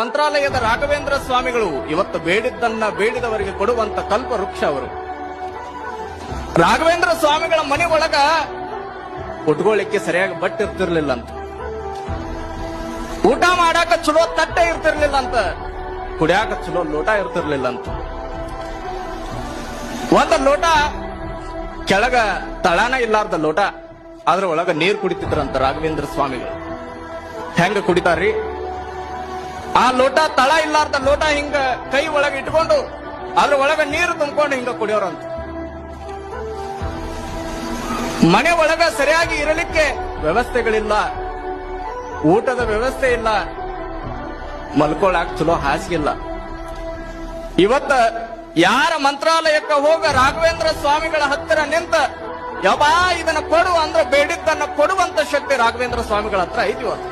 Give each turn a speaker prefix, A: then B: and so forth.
A: ಮಂತ್ರಾಲಯದ ರಾಘವೇಂದ್ರ ಸ್ವಾಮಿಗಳು ಇವತ್ತು ಬೇಡಿದ್ದನ್ನ ಬೇಡಿದವರಿಗೆ ಕೊಡುವಂತ ಕಲ್ಪ ವೃಕ್ಷ ಅವರು. ರಾಘವೇಂದ್ರ ಸ್ವಾಮಿಗಳ ಮನೆ ಒಳಗ ಉಟ್ಕೊಳ್ಳಿಕ್ಕೆ ಸರಿಯಾಗಿ ಬಟ್ಟೆ ಇರ್ತಿರ್ಲಿಲ್ಲ ಅಂತ ಊಟ ಮಾಡಾಕ ಚಲೋ ತಟ್ಟೆ ಇರ್ತಿರ್ಲಿಲ್ಲ ಅಂತ ಕುಡಿಯಾಕ ಚಲೋ ಲೋಟ ಇರ್ತಿರ್ಲಿಲ್ಲ ಅಂತ ಒಂದ ಲೋಟ ಕೆಳಗ ತಳಾನ ಇಲ್ಲಾರ್ದ ಲೋಟ ಅದ್ರ ಒಳಗ ನೀರ್ ಕುಡಿತಿದ್ರಂತ ರಾಘವೇಂದ್ರ ಸ್ವಾಮಿಗಳು. ಹೆಂಗ ಕುಡಿತಾರ್ರಿ? ಆ ಲೋಟ ತಳ ಇಲ್ಲಾರ್ದ ಲೋಟ ಹಿಂಗ ಕೈ ಒಳಗೆ ಇಟ್ಕೊಂಡು, ಅದ್ರ ಒಳಗ ನೀರು ತುಂಬಿಕೊಂಡು ಹಿಂಗ ಕುಡಿಯೋರಂತ. ಮನೆ ಒಳಗ ಸರಿಯಾಗಿ ಇರಲಿಕ್ಕೆ ವ್ಯವಸ್ಥೆಗಳಿಲ್ಲ. ಊಟದ ವ್ಯವಸ್ಥೆ ಇಲ್ಲ. ಮಲ್ಕೊಳಕ್ ಚಲೋ ಹಾಸಿಗಿಲ್ಲ. ಇವತ್ತ ಯಾರ ಮಂತ್ರಾಲಯಕ್ಕೆ ಹೋಗ ರಾಘವೇಂದ್ರ ಸ್ವಾಮಿಗಳ ಹತ್ತಿರ ನಿಂತ ಯಬಾ ಇದನ್ನ ಕೊಡು ಅಂದ್ರೆ ಬೇಡಿದ್ದನ್ನ ಕೊಡುವಂತ ಶಕ್ತಿ ರಾಘವೇಂದ್ರ ಸ್ವಾಮಿಗಳ ಹತ್ರ ಐತಿ ಇವತ್ತು.